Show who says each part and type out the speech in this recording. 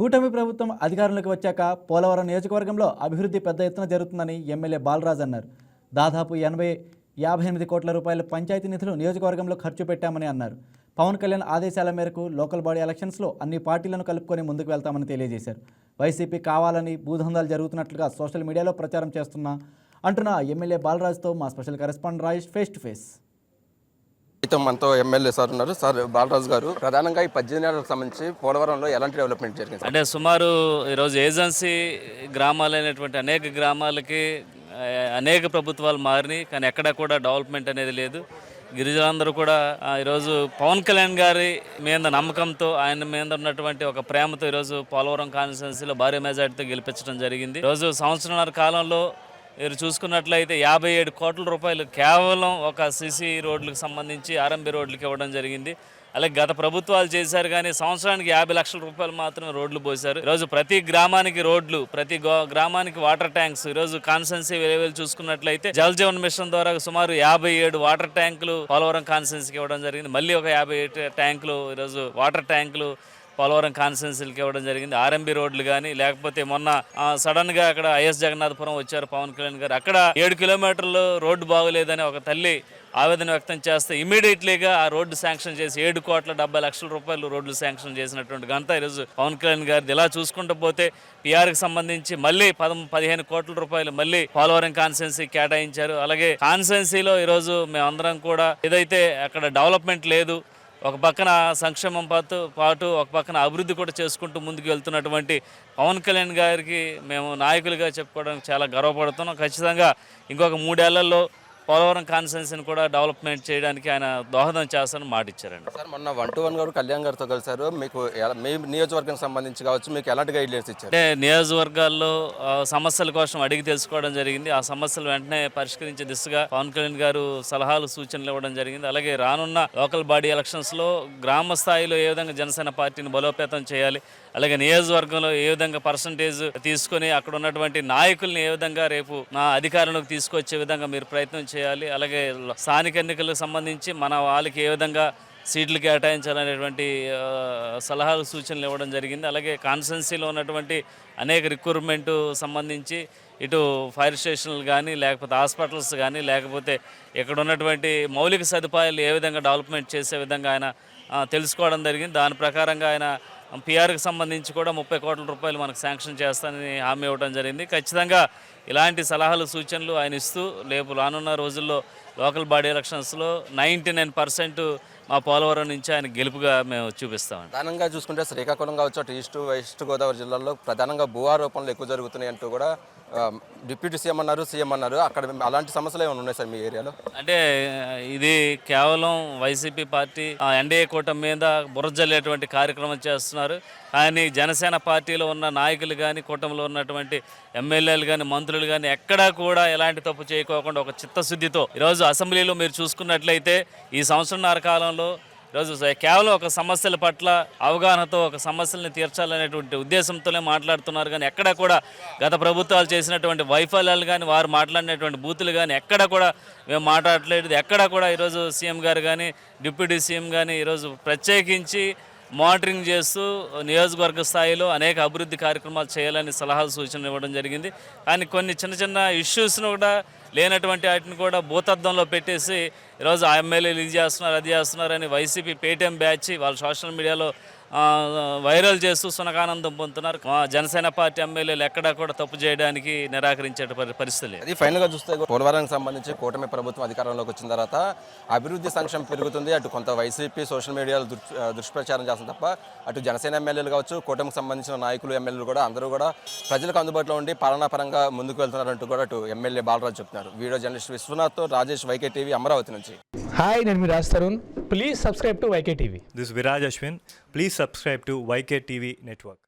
Speaker 1: కూటమి ప్రభుత్వం అధికారంలోకి వచ్చాక పోలవరం నియోజకవర్గంలో అభివృద్ధి పెద్ద ఎత్తున జరుగుతుందని ఎమ్మెల్యే బాలరాజ్ అన్నారు. దాదాపు ఎనభై యాభై ఎనిమిది కోట్ల రూపాయల పంచాయతీ నిధులు నియోజకవర్గంలో ఖర్చు పెట్టామని అన్నారు. పవన్ కళ్యాణ్ ఆదేశాల మేరకు లోకల్ బాడీ ఎలక్షన్స్లో అన్ని పార్టీలను కలుపుకొని ముందుకు వెళ్తామని తెలియజేశారు. వైసీపీ కావాలని భూదందాలు జరుగుతున్నట్లుగా సోషల్ మీడియాలో ప్రచారం చేస్తున్నా అంటున్న ఎమ్మెల్యే బాలరాజ్తో మా special correspondent Rajesh face to face
Speaker 2: అయితే మనతో ఎమ్మెల్యే సార్ ఉన్నారు. సార్ బాలరాజు గారు ప్రధానంగా ఈ పద్దెనిమిది నెలలకు సంబంధించి పోలవరంలో ఎలాంటి డెవలప్మెంట్ జరిగింది?
Speaker 3: అంటే సుమారు ఈరోజు ఏజెన్సీ గ్రామాలైనటువంటి అనేక గ్రామాలకి అనేక ప్రభుత్వాలు మారినాయి. కానీ ఎక్కడ కూడా డెవలప్మెంట్ అనేది లేదు. గిరిజనులందరూ కూడా ఆ, ఈరోజు పవన్ కళ్యాణ్ గారి మీద నమ్మకంతో ఆయన మీద ఉన్నటువంటి ఒక ప్రేమతో ఈరోజు పోలవరం కాన్స్టిట్యున్సీలో భారీ మెజార్టీతో గెలిపించడం జరిగింది. ఈరోజు సంవత్సరంన్నర కాలంలో మీరు చూసుకున్నట్లయితే యాభై ఏడు కోట్ల రూపాయలు కేవలం ఒక సిసి రోడ్లకు సంబంధించి ఆర్ఎంబి రోడ్లకు ఇవ్వడం జరిగింది. అలాగే గత ప్రభుత్వాలు చేశారు కానీ సంవత్సరానికి యాభై లక్షల రూపాయలు మాత్రమే రోడ్లు పోశారు. ఈరోజు ప్రతి గ్రామానికి రోడ్లు ప్రతి గో- గ్రామానికి వాటర్ ట్యాంక్స్ ఈరోజు కాన్సెన్సీ లెవెల్ చూసుకున్నట్లయితే జల్ జీవన్ మిషన్ ద్వారా సుమారు యాభై ఏడు వాటర్ ట్యాంకులు పోలవరం కాన్సెన్సీకి ఇవ్వడం జరిగింది. మళ్ళీ ఒక యాభై ఏడు ట్యాంకులు ఈరోజు వాటర్ ట్యాంకులు పోలవరం కాన్స్టిట్యున్సీలకి ఇవ్వడం జరిగింది. ఆర్ఎంబి రోడ్లు కానీ లేకపోతే మొన్న సడన్గా సడన్గా అక్కడ ఐఎస్ జగన్నాథపురం వచ్చారు పవన్ కళ్యాణ్ గారు. అక్కడ ఏడు కిలోమీటర్లు రోడ్డు బాగోలేదని ఒక తల్లి ఆవేదన వ్యక్తం చేస్తే ఇమీడియట్లీగా ఆ రోడ్డు శాంక్షన్ చేసి ఏడు కోట్ల డెబ్బై లక్షల రూపాయలు రోడ్లు శాంక్షన్ చేసినటువంటి ఘనత ఈరోజు పవన్ కళ్యాణ్ గారిది. ఇలా చూసుకుంటూ పోతే పిఆర్కి సంబంధించి మళ్ళీ పదం పదిహేను కోట్ల రూపాయలు మళ్ళీ పోలవరం కాన్స్టెన్సీ కేటాయించారు. అలాగే కాన్స్టెన్సీలో ఈరోజు మేమందరం కూడా ఏదైతే అక్కడ డెవలప్మెంట్ లేదు ఒక పక్కన సంక్షేమం పాటు పాటు ఒక పక్కన అభివృద్ధి కూడా చేసుకుంటూ ముందుకు వెళ్తున్నటువంటి పవన్ కళ్యాణ్ గారికి మేము నాయకులుగా చెప్పుకోవడానికి చాలా గర్వపడుతున్నాం. ఖచ్చితంగా ఇంకొక మూడేళ్ళలో పోలవరం కాన్స్టిట్యున్సీని కూడా డెవలప్మెంట్ చేయడానికి ఆయన దోహదం చేస్తానని మాట ఇచ్చారండి.
Speaker 2: సార్ మొన్న వన్ టు వన్ గారు కళ్యాణ్ గారితో కలిసారు మీకు మీ నియోజకవర్గానికి సంబంధించి కావచ్చు మీకు ఎలాంటి గైడ్ లైన్స్ ఇచ్చారు?
Speaker 3: అంటే నియోజకవర్గాల్లో సమస్యల కోసం అడిగి తెలుసుకోవడం జరిగింది. ఆ సమస్యలు వెంటనే పరిష్కరించే దిశగా పవన్ కళ్యాణ్ గారు సలహాలు సూచనలు ఇవ్వడం జరిగింది. అలాగే రానున్న లోకల్ బాడీ ఎలక్షన్స్లో గ్రామ స్థాయిలో ఏ విధంగా జనసేన పార్టీని బలోపేతం చేయాలి అలాగే నియోజకవర్గంలో ఏ విధంగా పర్సంటేజ్ తీసుకొని అక్కడ ఉన్నటువంటి నాయకుల్ని ఏ విధంగా రేపు నా అధికారంలోకి తీసుకొచ్చే విధంగా మీరు ప్రయత్నం చేయాలి చేయాలి. అలాగే స్థానిక ఎన్నికలకు సంబంధించి మన వాళ్ళకి ఏ విధంగా సీట్లు కేటాయించాలనేటువంటి సలహాలు సూచనలు ఇవ్వడం జరిగింది. అలాగే కాన్స్టెన్సీలో ఉన్నటువంటి అనేక రిక్రూట్మెంట్ సంబంధించి ఇటు ఫైర్ స్టేషన్లు కానీ లేకపోతే హాస్పిటల్స్ కానీ లేకపోతే ఇక్కడ ఉన్నటువంటి మౌలిక సదుపాయాలు ఏ విధంగా డెవలప్మెంట్ చేసే విధంగా ఆయన తెలుసుకోవడం జరిగింది. దాని ప్రకారంగా ఆయన పిఆర్కి సంబంధించి కూడా ముప్పై కోట్ల రూపాయలు మనకు శాంక్షన్ చేస్తానని హామీ ఇవ్వడం జరిగింది. ఖచ్చితంగా ఇలాంటి సలహాలు సూచనలు ఆయన ఇస్తూ రేపు రానున్న రోజుల్లో లోకల్ బాడీ ఎలక్షన్స్లో నైంటీ నైన్ పర్సెంట్ మా పోలవరం నుంచి ఆయన గెలుపుగా మేము చూపిస్తాం
Speaker 2: ప్రధానంగా చూసుకుంటే శ్రీకాకుళం కావచ్చు అటు ఈస్ట్ వెస్ట్ గోదావరి జిల్లాలో ప్రధానంగా భూ ఆరోపణలు ఎక్కువ జరుగుతున్నాయి అంటూ కూడా Um, డిప్యూటీ సీఎం అన్నారు సీఎం అన్నారు. అక్కడ అలాంటి సమస్యలు ఏమైనా ఉన్నాయి సార్ మీ ఏరియాలో?
Speaker 3: అంటే ఇది కేవలం వైసీపీ పార్టీ ఆ, ఎన్డీఏ కూటమి మీద బురజల్లేటువంటి కార్యక్రమం చేస్తున్నారు. కానీ జనసేన పార్టీలో ఉన్న నాయకులు కానీ కూటమిలో ఉన్నటువంటి ఎమ్మెల్యేలు కానీ మంత్రులు కానీ ఎక్కడా కూడా ఎలాంటి తప్పు చేయకోకుండా ఒక చిత్తశుద్ధితో ఈరోజు అసెంబ్లీలో మీరు చూసుకున్నట్లయితే ఈ సంవత్సరంన్నర కాలంలో ఈరోజు కేవలం ఒక సమస్యల పట్ల అవగాహనతో ఒక సమస్యల్ని తీర్చాలనేటువంటి ఉద్దేశంతోనే మాట్లాడుతున్నారు కానీ ఎక్కడ కూడా గత ప్రభుత్వాలు చేసినటువంటి వైఫల్యాలు కానీ వారు మాట్లాడినటువంటి బూతులు కానీ ఎక్కడ కూడా మేము మాట్లాడలేదు. ఎక్కడ కూడా ఈరోజు సీఎం గారు కానీ డిప్యూటీ సీఎం కానీ ఈరోజు ప్రత్యేకించి మానిటరింగ్ చేస్తూ నియోజకవర్గ స్థాయిలో అనేక అభివృద్ధి కార్యక్రమాలు చేయాలని సలహాలు సూచనలు ఇవ్వడం జరిగింది. కానీ కొన్ని చిన్న చిన్న ఇష్యూస్ను కూడా లేనటువంటి వాటిని కూడా భూతత్వంలో పెట్టేసి ఈరోజు ఆ ఎమ్మెల్యేలు ఇది చేస్తున్నారు అది చేస్తున్నారు అని వైసీపీ పేటీఎం బ్యాచ్ వాళ్ళు సోషల్ మీడియాలో వైరల్ చేస్తూ సునకానందం పొందుతున్నారు. జనసేన పార్టీ ఎమ్మెల్యేలు ఎక్కడా కూడా తప్పు చేయడానికి నిరాకరించే పరిస్థితులు
Speaker 2: అది ఫైనల్గా చూస్తే పోలవరానికి సంబంధించి కూటమి ప్రభుత్వం అధికారంలోకి వచ్చిన తర్వాత అభివృద్ధి సంక్షేమం పెరుగుతుంది. అటు కొంత వైసీపీ సోషల్ మీడియాలో దుష్ప్రచారం చేస్తుంది తప్ప అటు జనసేన ఎమ్మెల్యేలు కావచ్చు కూటమికి సంబంధించిన నాయకులు ఎమ్మెల్యేలు కూడా అందరూ కూడా ప్రజలకు అందుబాటులో ఉండి పాలనాపరంగా ముందుకు వెళ్తున్నారంటూ కూడా అటు ఎమ్మెల్యే బాలరాజు చెప్తున్నారు. వీడియో జర్నలిస్ట్ విశ్వనాథ్తో రాజేష్ వైకే టీవీ అమరావతి నుంచి
Speaker 4: హాయ్ నేను మీ Raj Tarun please subscribe to YK TV
Speaker 5: is Viraj Ashwin. Please subscribe to YK TV Network.